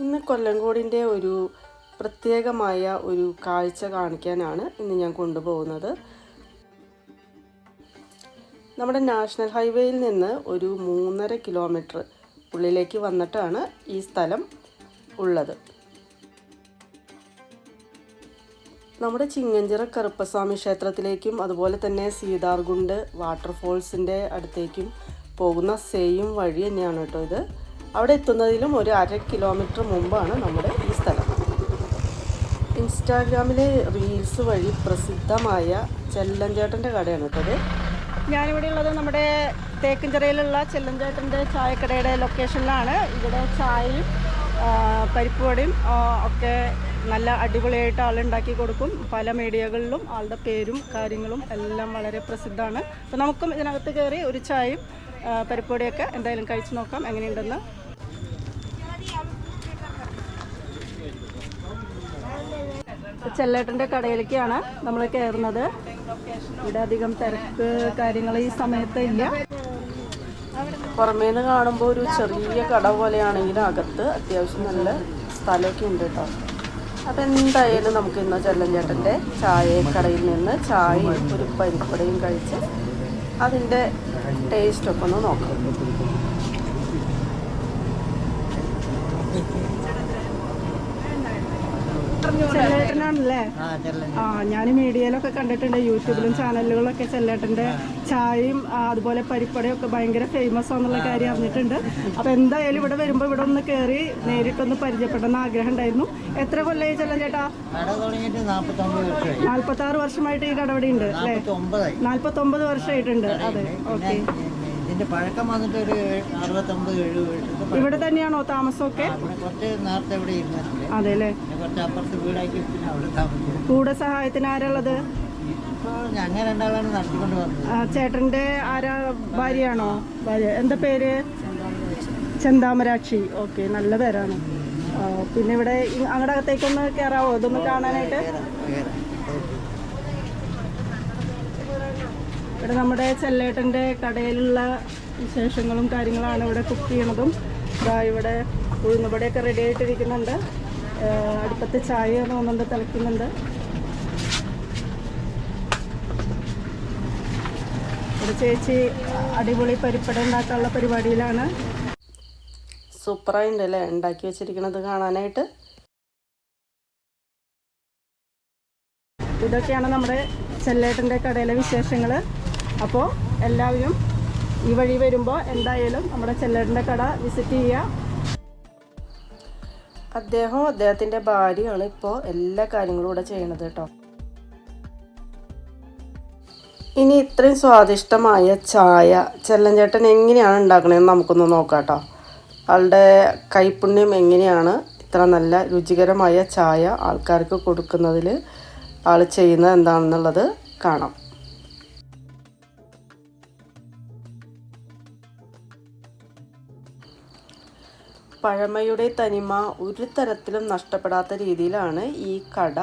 ഇന്ന് കൊല്ലങ്കോടിന്റെ ഒരു പ്രത്യേകമായ ഒരു കാഴ്ച കാണിക്കാനാണ് ഇന്ന് ഞാൻ കൊണ്ടുപോകുന്നത്. നമ്മുടെ നാഷണൽ ഹൈവേയിൽ നിന്ന് ഒരു മൂന്നര കിലോമീറ്റർ ഉള്ളിലേക്ക് വന്നിട്ടാണ് ഈ സ്ഥലം ഉള്ളത്. നമ്മുടെ ചിങ്ങഞ്ചിറ കറുപ്പസ്വാമി ക്ഷേത്രത്തിലേക്കും അതുപോലെ തന്നെ സീതാർകുണ്ട് വാട്ടർഫോൾസിന്റെ അടുത്തേക്കും പോകുന്ന സെയിം വഴി തന്നെയാണ് കേട്ടോ ഇത്. അവിടെ എത്തുന്നതിലും ഒരു അര കിലോമീറ്റർ മുമ്പാണ് നമ്മുടെ ഈ സ്ഥലം. ഇൻസ്റ്റാഗ്രാമിലെ റീൽസ് വഴി പ്രസിദ്ധമായ ചെല്ലഞ്ചേട്ടന്റെ കടയാണ് കേട്ടത് ഞാനിവിടെ ഉള്ളത് നമ്മുടെ തേക്കിൻചിറയിലുള്ള ചെല്ലഞ്ചേട്ടന്റെ ചായക്കടയുടെ ലൊക്കേഷനിലാണ് ഇവിടെ ചായയും പരിപ്പുവടയും പരിപ്പ് വടയും ഒക്കെ നല്ല അടിപൊളിയായിട്ട് ആളുണ്ടാക്കി കൊടുക്കും. പല മീഡിയകളിലും ആളുടെ പേരും കാര്യങ്ങളും എല്ലാം വളരെ പ്രസിദ്ധമാണ്. അപ്പോൾ നമുക്കും ഇതിനകത്ത് കയറി ഒരു ചായയും പരിപ്പുവടയൊക്കെ എന്തായാലും കഴിച്ചു നോക്കാം എങ്ങനെയുണ്ടെന്ന് ചെല്ലേട്ടന്റെ കടയിലേക്കാണ് നമ്മൾ കയറുന്നത്. ഇവിടെ അധികം തിരക്ക് കാര്യങ്ങൾ ഈ സമയത്ത് ഇല്ല. പുറമേ നിന്ന് കാണുമ്പോൾ ഒരു ചെറിയ കട പോലെയാണെങ്കിലും അകത്ത് അത്യാവശ്യം നല്ല സ്ഥലമൊക്കെ ഉണ്ട് കേട്ടോ അപ്പം എന്തായാലും നമുക്ക് ഇന്ന് ചെല്ലഞ്ചേട്ടന്റെ ചായക്കടയിൽ നിന്ന് ചായയും ഒരു പരിപ്പടയും കഴിച്ച് അതിന്റെ ടേസ്റ്റൊക്കെ ഒന്ന് നോക്കാം. ചെല്ലേട്ടനാണല്ലേ? ആ ഞാൻ മീഡിയയിലൊക്കെ കണ്ടിട്ടുണ്ട് യൂട്യൂബിലും ചാനലുകളിലൊക്കെ ചെല്ലേട്ടന്റെ ചായയും അതുപോലെ പരിപ്പടയും ഒക്കെ ഭയങ്കര ഫേമസ് ആണെന്നുള്ള കാര്യം അറിഞ്ഞിട്ടുണ്ട്. അപ്പൊ എന്തായാലും ഇവിടെ വരുമ്പോ ഇവിടെ ഒന്ന് കയറി നേരിട്ടൊന്ന് പരിചയപ്പെടണമെന്ന് ആഗ്രഹം ഉണ്ടായിരുന്നു എത്ര കൊല്ലായി ചെല്ലേട്ടാ നാല്പത്തി ആറ് വർഷമായിട്ട് ഈ കടവിടെ ഉണ്ട് അല്ലേ? നാല്പത്തി ഒമ്പത് വർഷമായിട്ടുണ്ട്. അതെ ഓക്കെ. ഇതിന്റെ പഴക്കം വന്നിട്ട് ഒരു അറുപത്തൊമ്പത് എഴുപത് വർഷത്തെ ഇവിടെ തന്നെയാണോ താമസമൊക്കെ? ഇവിടെ കുറച്ച് നേരത്തെ ഇവിടെ ഇരുന്നിട്ടുണ്ട് അതെ അല്ലേ പിന്നെ കുറച്ച് അപ്പുറത്ത് വീടാക്കി പിന്നെ അവിടെ താമസിക്കും കൂടെ സഹായത്തിന് ആരാളത് ഇപ്പോൾ ഞങ്ങൾ രണ്ടാളാണ് നടത്തിക്കൊണ്ട് വന്നത്. ആ, ചേട്ടന്റെ ആരാ? ഭാര്യയാണോ? ഭാര്യ. എന്താ പേര്? ചെന്താമരാക്ഷി. ഓക്കെ നല്ല പേരാണ്. ആ, പിന്നെ ഇവിടെ ഇ- അങ്ങടെ അകത്തേക്കൊന്ന് കയറാവോ ഇതൊന്ന് കാണാനായിട്ട്? വേറെ വേറെ ഇവിടെ നമ്മുടെ ചെല്ലേട്ടന്റെ കടയിലുള്ള വിശേഷങ്ങളും കാര്യങ്ങളാണ് ഇവിടെ കുക്ക് ചെയ്യണതും. ഇതാ ഇവിടെ ഉഴുന്നുപടിയൊക്കെ റെഡി ആയിട്ടിരിക്കുന്നുണ്ട്. അടുപ്പത്ത് ചായ തോന്നുന്നുണ്ട് തിളയ്ക്കുന്നുണ്ട്. ഇവിടെ ചേച്ചി അടിപൊളി പരിപ്പട ഉണ്ടാക്കാനുള്ള പരിപാടിയിലാണ്. സൂപ്പറായിട്ട് അല്ലേ? ഉണ്ടാക്കി വെച്ചിരിക്കുന്നത് കാണാനായിട്ട്. ഇതൊക്കെയാണ് നമ്മുടെ ചെല്ലേട്ടന്റെ കടയിലെ വിശേഷങ്ങൾ അപ്പോൾ എല്ലാവരും ഈ വഴി വരുമ്പോൾ എന്തായാലും നമ്മുടെ ചെല്ലറിന്റെ കട വിസിറ്റ് ചെയ്യുക അദ്ദേഹം അദ്ദേഹത്തിന്റെ ഭാര്യയാണ് ഇപ്പോൾ എല്ലാ കാര്യങ്ങളും ഇവിടെ ചെയ്യണത് കേട്ടോ. ഇനി ഇത്രയും സ്വാദിഷ്ടമായ ചായ ചെല്ലഞ്ചേട്ടൻ എങ്ങനെയാണ് ഉണ്ടാക്കണതെന്ന് നമുക്കൊന്ന് നോക്കാം കേട്ടോ. ആളുടെ കൈപ്പുണ്യം എങ്ങനെയാണ് ഇത്ര നല്ല രുചികരമായ ചായ ആൾക്കാർക്ക് കൊടുക്കുന്നതിൽ ആൾ ചെയ്യുന്നത് എന്താണെന്നുള്ളത് കാണാം. പഴമയുടെ തനിമ ഒരു തരത്തിലും നഷ്ടപ്പെടാത്ത രീതിയിലാണ് ഈ കട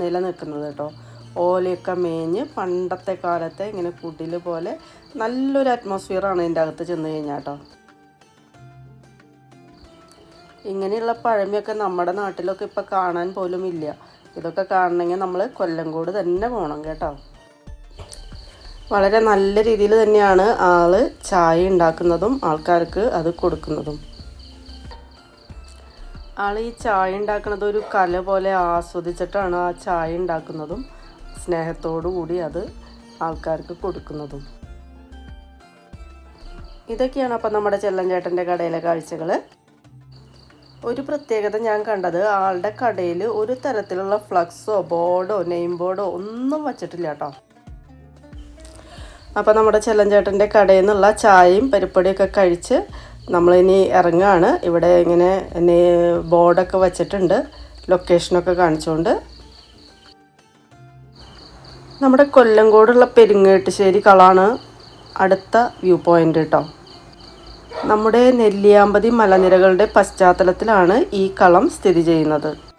നിലനിൽക്കുന്നത് കേട്ടോ. ഓലയൊക്കെ മേഞ്ഞ് പണ്ടത്തെ കാലത്തെ ഇങ്ങനെ കുടിൽ പോലെ നല്ലൊരു അറ്റ്മോസ്ഫിയറാണ് ഇതിന്റെ അകത്ത് ചെന്ന് കഴിഞ്ഞാൽ കേട്ടോ ഇങ്ങനെയുള്ള പഴമയൊക്കെ നമ്മുടെ നാട്ടിലൊക്കെ ഇപ്പം കാണാൻ പോലും ഇല്ല. ഇതൊക്കെ കാണണമെങ്കിൽ നമ്മൾ കൊല്ലംകോട് തന്നെ പോകണം കേട്ടോ. വളരെ നല്ല രീതിയിൽ തന്നെയാണ് ആൾ ചായ ഉണ്ടാക്കുന്നതും ആൾക്കാർക്ക് അത് കൊടുക്കുന്നതും. ആൾ ഈ ചായ ഉണ്ടാക്കുന്നത് ഒരു കല പോലെ ആസ്വദിച്ചിട്ടാണ് ആ ചായ ഉണ്ടാക്കുന്നതും സ്നേഹത്തോടു കൂടി അത് ആൾക്കാർക്ക് കൊടുക്കുന്നതും. ഇതൊക്കെയാണ് അപ്പം നമ്മുടെ ചെല്ലഞ്ചേട്ടന്റെ കടയിലെ കാഴ്ചകൾ ഒരു പ്രത്യേകത ഞാൻ കണ്ടത് ആളുടെ കടയിൽ ഒരു തരത്തിലുള്ള ഫ്ലക്സോ ബോർഡോ നെയിം ബോർഡോ ഒന്നും വച്ചിട്ടില്ല കേട്ടോ. അപ്പോൾ നമ്മുടെ ചെല്ലഞ്ചേട്ടന്റെ കടയിൽ നിന്നുള്ള ചായയും പരിപ്പടിയൊക്കെ കഴിച്ച് നമ്മളിനി ഇറങ്ങുകയാണ് ഇവിടെ ഇങ്ങനെ ബോർഡൊക്കെ വച്ചിട്ടുണ്ട്. ലൊക്കേഷനൊക്കെ കാണിച്ചുകൊണ്ട് നമ്മുടെ കൊല്ലങ്കോടുള്ള പെരുങ്ങേട്ടുശ്ശേരി കളാണ് അടുത്ത വ്യൂ പോയിന്റ് കേട്ടോ നമ്മുടെ നെല്ലിയാമ്പതി മലനിരകളുടെ പശ്ചാത്തലത്തിലാണ് ഈ കളം സ്ഥിതി ചെയ്യുന്നത്.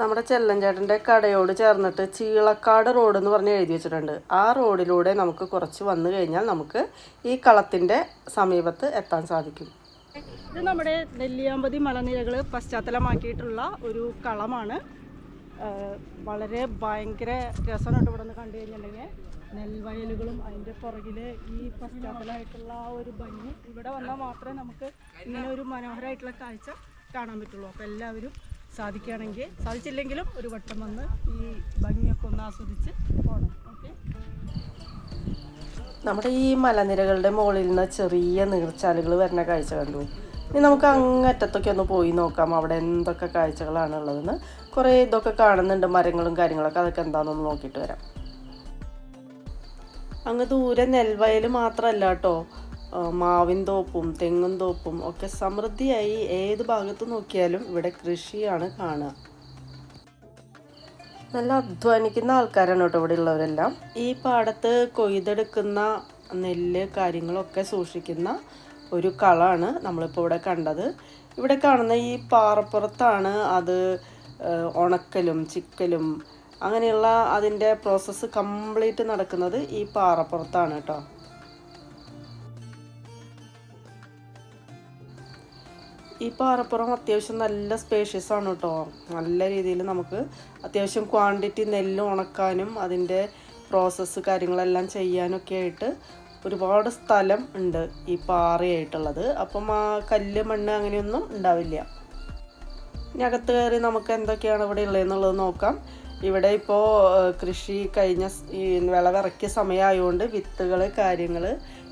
നമ്മുടെ ചെല്ലഞ്ചേട്ടന്റെ കടയോട് ചേർന്നിട്ട് ചീളക്കാട് റോഡ് എന്ന് പറഞ്ഞ് എഴുതി വെച്ചിട്ടുണ്ട്. ആ റോഡിലൂടെ നമുക്ക് കുറച്ച് വന്നു കഴിഞ്ഞാൽ നമുക്ക് ഈ കളത്തിന്റെ സമീപത്ത് എത്താൻ സാധിക്കും. ഇത് നമ്മുടെ നെല്ലിയാമ്പതി മലനിരകൾ പശ്ചാത്തലമാക്കിയിട്ടുള്ള ഒരു കളമാണ്. വളരെ ഭയങ്കര രസമായിട്ട് ഇവിടെ നിന്ന് കണ്ടു കഴിഞ്ഞിട്ടുണ്ടെങ്കിൽ. നെൽവയലുകളും അതിന്റെ പുറകിൽ ഈ പശ്ചാത്തലമായിട്ടുള്ള ആ ഒരു ഭംഗി. ഇവിടെ വന്നാൽ മാത്രമേ നമുക്ക് ഇങ്ങനെ ഒരു മനോഹരമായിട്ടുള്ള കാഴ്ച കാണാൻ പറ്റുള്ളൂ. അപ്പോൾ എല്ലാവരും സാധിക്കുകയാണെങ്കിൽ സാധിച്ചില്ലെങ്കിലും ഒരു വട്ടം വന്ന് ഈ ഭംഗിയൊക്കെ ഒന്ന് ആസ്വദിച്ച് പോകണം ഓക്കെ? നമ്മുടെ ഈ മലനിരകളുടെ മുകളിൽ നിന്ന് ചെറിയ നീർച്ചാലുകൾ വരുന്ന കാഴ്ച കണ്ടു. ഇനി നമുക്ക് അങ്ങറ്റത്തൊക്കെ ഒന്ന് പോയി നോക്കാം. അവിടെ എന്തൊക്കെ കാഴ്ചകളാണ് ഉള്ളതെന്ന് കുറേ ഇതൊക്കെ കാണുന്നുണ്ട് മരങ്ങളും കാര്യങ്ങളൊക്കെ. അതൊക്കെ എന്താണെന്നൊന്ന് നോക്കിയിട്ട് വരാം. അങ്ങ് ദൂരെ നെൽവയൽ മാത്രമല്ല കേട്ടോ. മാവിൻ തോപ്പും തെങ്ങും തോപ്പും ഒക്കെ സമൃദ്ധിയായി ഏത് ഭാഗത്ത് നോക്കിയാലും ഇവിടെ കൃഷിയാണ് കാണുക. നല്ല അധ്വാനിക്കുന്ന ആൾക്കാരാണ് കേട്ടോ ഇവിടെ ഉള്ളവരെല്ലാം. ഈ പാടത്ത് കൊയ്തെടുക്കുന്ന നെല്ല് കാര്യങ്ങളൊക്കെ സൂക്ഷിക്കുന്ന ഒരു കളാണ് നമ്മളിപ്പോൾ ഇവിടെ കണ്ടത്. ഇവിടെ കാണുന്ന ഈ പാറപ്പുറത്താണ് അത് ഉണക്കലും ചിക്കലും അങ്ങനെയുള്ള അതിന്റെ പ്രോസസ്സ് കംപ്ലീറ്റ് നടക്കുന്നത് ഈ പാറപ്പുറത്താണ് കേട്ടോ. ഈ പാറപ്പുറം അത്യാവശ്യം നല്ല സ്പേഷ്യസ് ആണ് കേട്ടോ നല്ല രീതിയിൽ നമുക്ക് അത്യാവശ്യം ക്വാണ്ടിറ്റി നെല്ല് ഉണക്കാനും അതിന്റെ പ്രോസസ്സ് കാര്യങ്ങളെല്ലാം ചെയ്യാനൊക്കെ ആയിട്ട് ഒരുപാട് സ്ഥലം ഉണ്ട് ഈ പാറയായിട്ടുള്ളത്. അപ്പം ആ കല്ല് മണ്ണ് അങ്ങനെയൊന്നും ഉണ്ടാവില്ല. ഇനി അകത്ത് കയറി നമുക്ക് എന്തൊക്കെയാണ് ഇവിടെ ഉള്ളതെന്നുള്ളത് നോക്കാം. ഇവിടെ ഇപ്പോൾ കൃഷി കഴിഞ്ഞ ഈ വിളവിറക്കിയ സമയമായതുകൊണ്ട് വിത്തുകൾ കാര്യങ്ങൾ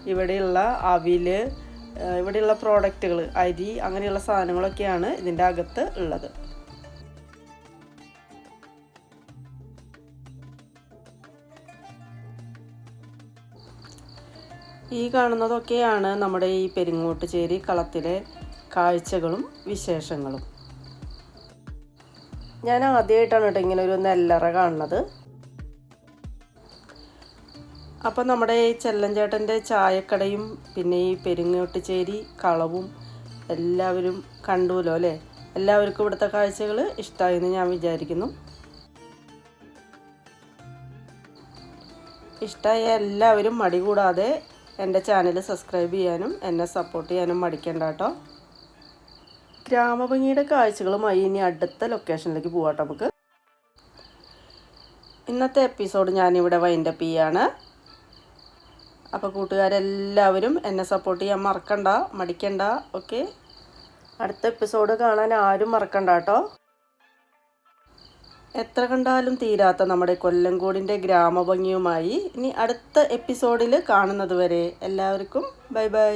ഇവിടെയുള്ള ഏഹ് ഇവിടെയുള്ള പ്രോഡക്റ്റുകൾ അരി അങ്ങനെയുള്ള സാധനങ്ങളൊക്കെയാണ് ഇതിന്റെ അകത്ത് ഉള്ളത്. ഈ കാണുന്നതൊക്കെയാണ് നമ്മുടെ ഈ പെരിങ്ങോട്ടുചേരി കളത്തിലെ കാഴ്ചകളും വിശേഷങ്ങളും. ഞാൻ ആദ്യമായിട്ടാണ് കേട്ടോ ഇങ്ങനെ ഒരു നെല്ലറ കാണുന്നത്. അപ്പം നമ്മുടെ ഈ ചെല്ലഞ്ചേട്ടന്റെ ചായക്കടയും പിന്നെ ഈ പെരിങ്ങോട്ടുചേരി കളവും എല്ലാവരും കണ്ടുവല്ലോ അല്ലേ? എല്ലാവർക്കും ഇവിടുത്തെ കാഴ്ചകൾ ഇഷ്ടമായെന്ന് ഞാൻ വിചാരിക്കുന്നു. ഇഷ്ടമായ എല്ലാവരും മടി കൂടാതെ എന്റെ ചാനൽ സബ്സ്ക്രൈബ് ചെയ്യാനും എന്നെ സപ്പോർട്ട് ചെയ്യാനും മടിക്കണ്ട കേട്ടോ. ഗ്രാമഭംഗിയുടെ കാഴ്ചകളുമായി ഇനി അടുത്ത ലൊക്കേഷനിലേക്ക് പോവാട്ടോ നമുക്ക്. ഇന്നത്തെ എപ്പിസോഡ് ഞാനിവിടെ വൈൻഡപ്പ് ചെയ്യാണ്. അപ്പോൾ കൂട്ടുകാരെല്ലാവരും എന്നെ സപ്പോർട്ട് ചെയ്യാൻ മറക്കണ്ട മടിക്കണ്ട ഓക്കെ അടുത്ത എപ്പിസോഡ് കാണാൻ ആരും മറക്കണ്ട കേട്ടോ. എത്ര കണ്ടാലും തീരാത്ത നമ്മുടെ കൊല്ലംകോടിന്റെ ഗ്രാമഭംഗിയുമായി ഇനി അടുത്ത എപ്പിസോഡിൽ കാണുന്നത് വരെ എല്ലാവർക്കും ബൈ ബൈ